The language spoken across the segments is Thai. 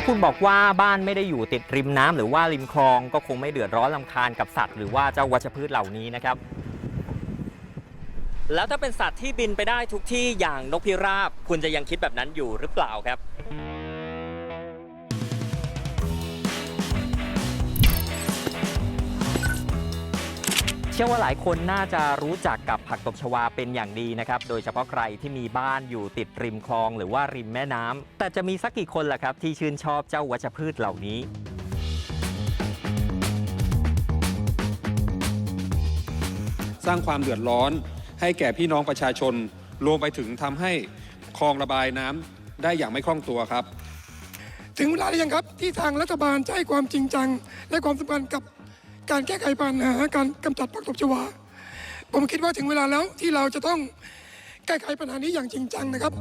ถ้าคุณบอกว่าบ้านไม่ได้อยู่ติดริมน้ำหรือว่าริมคลองก็คงไม่เดือดร้อนลำคาญกับสัตว์หรือว่าเจ้าวัชพืชเหล่านี้นะครับ แล้วถ้าเป็นสัตว์ที่บินไปได้ทุกที่อย่างนกพิราบ คุณจะยังคิดแบบนั้นอยู่หรือเปล่าครับ ชื่อว่าหลายคนน่าจะรู้จักกับผักตบชวาเป็นอย่างดีนะครับ โดยเฉพาะใครที่มีบ้านอยู่ติดริมคลองหรือว่าริมแม่น้ำแต่จะมีสักกี่คนล่ะครับ ที่ชื่นชอบเจ้าวัชพืชเหล่านี้ สร้างความเดือดร้อนให้แก่พี่น้องประชาชน รวมไปถึงทำให้คลองระบายน้ำได้อย่างไม่คล่องตัวครับ ถึงเวลาหรือยังครับที่ทางรัฐบาลจะให้ความจริงจัง และความสำคัญกับ การแก้ไขปัญหาการกำจัดผักตบชวา ผมคิดว่าถึงเวลาแล้วที่เราจะต้องแก้ไขปัญหานี้อย่างจริงจังนะครับ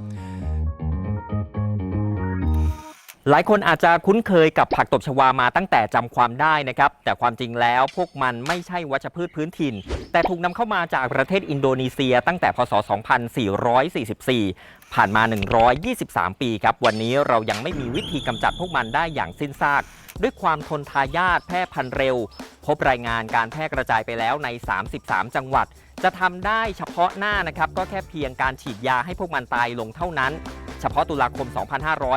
หลายคนอาจจะคุ้นเคยกับผักตบชวามาตั้งแต่จำความได้นะครับ แต่ความจริงแล้วพวกมันไม่ใช่วัชพืชพื้นถิ่น แต่ถูกนำเข้ามาจากประเทศอินโดนีเซีย ตั้งแต่พศ 2444 ผ่านมา 123 ปีครับ วันนี้เรายังไม่มีวิธีกำจัดพวกมันได้อย่างสิ้นซาก ด้วยความทนทายาทแพร่พันธุ์เร็ว บรายงานการแพร่กระจายไปแล้วใน 33 จังหวัด จะทำได้เฉพาะหน้านะครับก็แค่เพียงการฉีดยาให้พวกมันตายลงเท่านั้น เฉพาะตุลาคม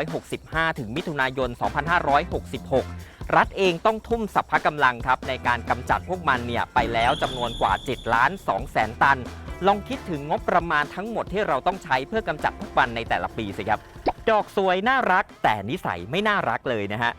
2565 ถึงมิถุนายน 2566 รัฐเองต้องทุ่มสรรพกำลังครับในการกำจัดพวกมันเนี่ยไปแล้วจำนวนกว่า 7 ล้าน2แสนตัน ลองคิดถึงงบประมาณทั้งหมดที่เราต้องใช้เพื่อกำจัดพวกมันในแต่ละปีสิครับ ดอกสวยน่ารักแต่นิสัยไม่น่ารักเลยนะฮะ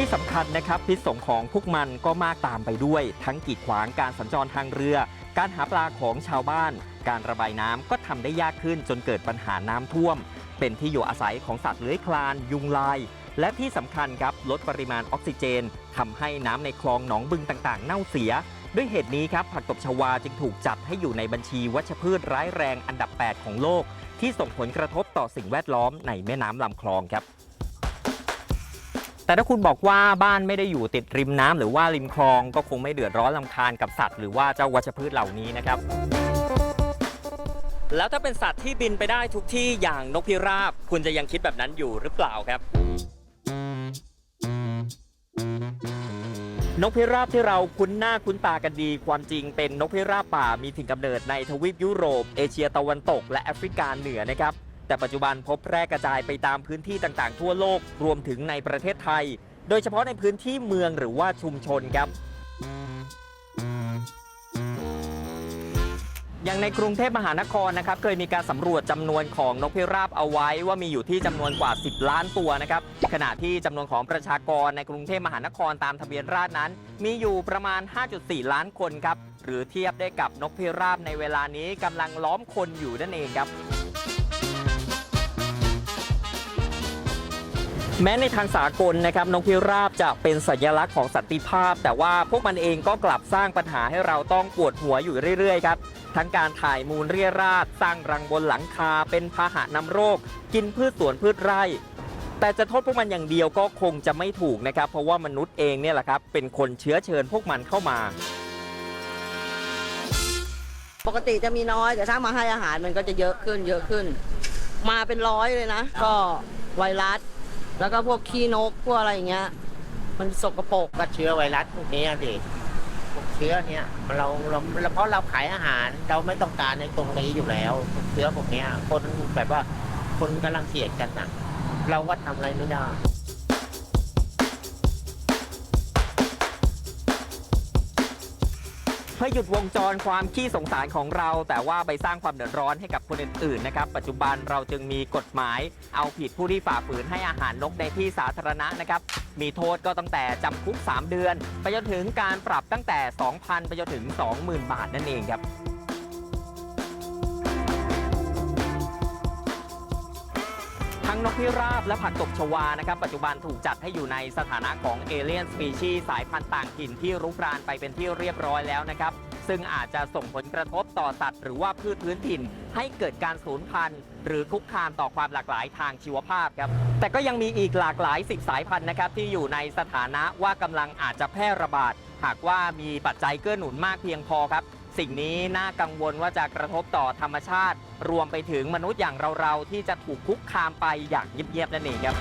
ที่สำคัญนะครับพิษสงของพวกมันก็มากตามไปด้วย ทั้งกีดขวางการสัญจรทางเรือ การหาปลาของชาวบ้าน การระบายน้ำก็ทำได้ยากขึ้นจนเกิดปัญหาน้ำท่วม เป็นที่อยู่อาศัยของสัตว์เลื้อยคลาน ยุงลาย และที่สำคัญครับลดปริมาณออกซิเจนทำให้น้ำในคลองหนองบึงต่างๆ เน่าเสีย ด้วยเหตุนี้ครับผักตบชวาจึงถูกจัดให้อยู่ในบัญชีวัชพืชร้ายแรงอันดับ 8 ของโลก ที่ส่งผลกระทบต่อสิ่งแวดล้อมในแม่น้ำลำคลองครับ แต่ถ้าคุณบอกว่าบ้านไม่ได้อยู่ติดริมน้ำหรือว่าริมคลองก็คงไม่เดือดร้อนลำคาญกับสัตว์ หรือว่าเจ้าวัชพืชเหล่านี้นะครับแล้วถ้าเป็นสัตว์ที่บินไปได้ทุกที่อย่างนกพิราบ คุณจะยังคิดแบบนั้นอยู่หรือเปล่าครับ นกพิราบที่เราคุ้นหน้าคุ้นตากันดี ความจริงเป็นนกพิราบป่ามีถิ่นกำเนิดในทวีปยุโรป เอเชียตะวันตก และแอฟริกาเหนือนะครับ แต่ปัจจุบันพบแพร่กระจายไปตามพื้นที่ต่างๆ ทั่วโลกรวมถึงในประเทศไทย โดยเฉพาะในพื้นที่เมืองหรือว่าชุมชนครับ อย่างในกรุงเทพมหานครนะครับ เคยมีการสำรวจจำนวนของนกพิราบเอาไว้ว่ามีอยู่ที่จำนวนกว่า 10 ล้านตัวนะครับ ขณะที่จำนวนของประชากรในกรุงเทพมหานครตามทะเบียนราษฎร์นั้น มีอยู่ประมาณ 5.4 ล้านคนครับ หรือเทียบได้กับนกพิราบในเวลานี้กำลังล้อมคนอยู่นั่นเองครับ แม้ในทางสากลนะครับนกพิราบจะเป็นสัญลักษณ์ของสันติภาพ แต่ว่าพวกมันเองก็กลับสร้างปัญหาให้เราต้องปวดหัวอยู่เรื่อยๆครับทั้งการถ่ายมูลเรียราดสร้างรังบนหลังคา เป็นพาหะนำโรค กินพืชสวนพืชไร่ แต่จะโทษพวกมันอย่างเดียวก็คงจะไม่ถูกนะครับ เพราะว่ามนุษย์เองเนี่ยแหละครับเป็นคนเชื้อเชิญพวกมันเข้ามาปกติจะมีน้อยแต่ถ้ามาให้อาหารมันก็จะเยอะขึ้นเยอะขึ้น มาเป็นร้อยเลยนะ ก็ไวรัส แล้วก็พวกขี้นกพวกอะไรอย่างเงี้ย มันสกปรกก็เชื้อไวรัสพวกนี้อะดิพวกเชื้อเนี้ยเราเราเราเพราะเราขายอาหารเราไม่ต้องการในตรงนี้อยู่แล้วเชื้อพวกเนี้ย คนแบบว่าคนกำลังเสียดกันนะเราก็ทำอะไรไม่ได้ เพื่อหยุดวงจรความขี้สงสารของเรา แต่ว่าไปสร้างความเดือดร้อนให้กับคนอื่นๆนะครับ ปัจจุบันเราจึงมีกฎหมาย เอาผิดผู้ที่ฝ่าฝืนให้อาหารนกในที่สาธารณะนะครับ มีโทษก็ตั้งแต่จำคุก 3 เดือน ไปจนถึงการปรับตั้งแต่ 2,000 ไปจนถึง 20,000 บาทนั่นเองครับ งนกพิราบและผักตบชวานะครับปัจจุบันถูกจัดให้อยู่ในสถานะของเอเลียนสปีชีสายพันธุ์ต่างถิ่นที่รุกรานไปเป็นที่เรียบร้อยแล้วนะครับ ซึ่งอาจจะส่งผลกระทบต่อสัตว์หรือว่าพืชพื้นถิ่น ให้เกิดการสูญพันธุ์ หรือคุกคามต่อความหลากหลายทางชีวภาพครับแต่ก็ยังมีอีกหลากหลายสิบสายพันธุ์นะครับที่อยู่ในสถานะว่ากำลังอาจจะแพร่ระบาดหากว่ามีปัจจัยเกื้อหนุนมากเพียงพอครับ สิ่งนี้น่ากังวลว่าจะกระทบต่อธรรมชาติ รวมไปถึงมนุษย์อย่างเราๆที่จะถูกคุกคามไปอย่างเงียบๆนั่นเองครับ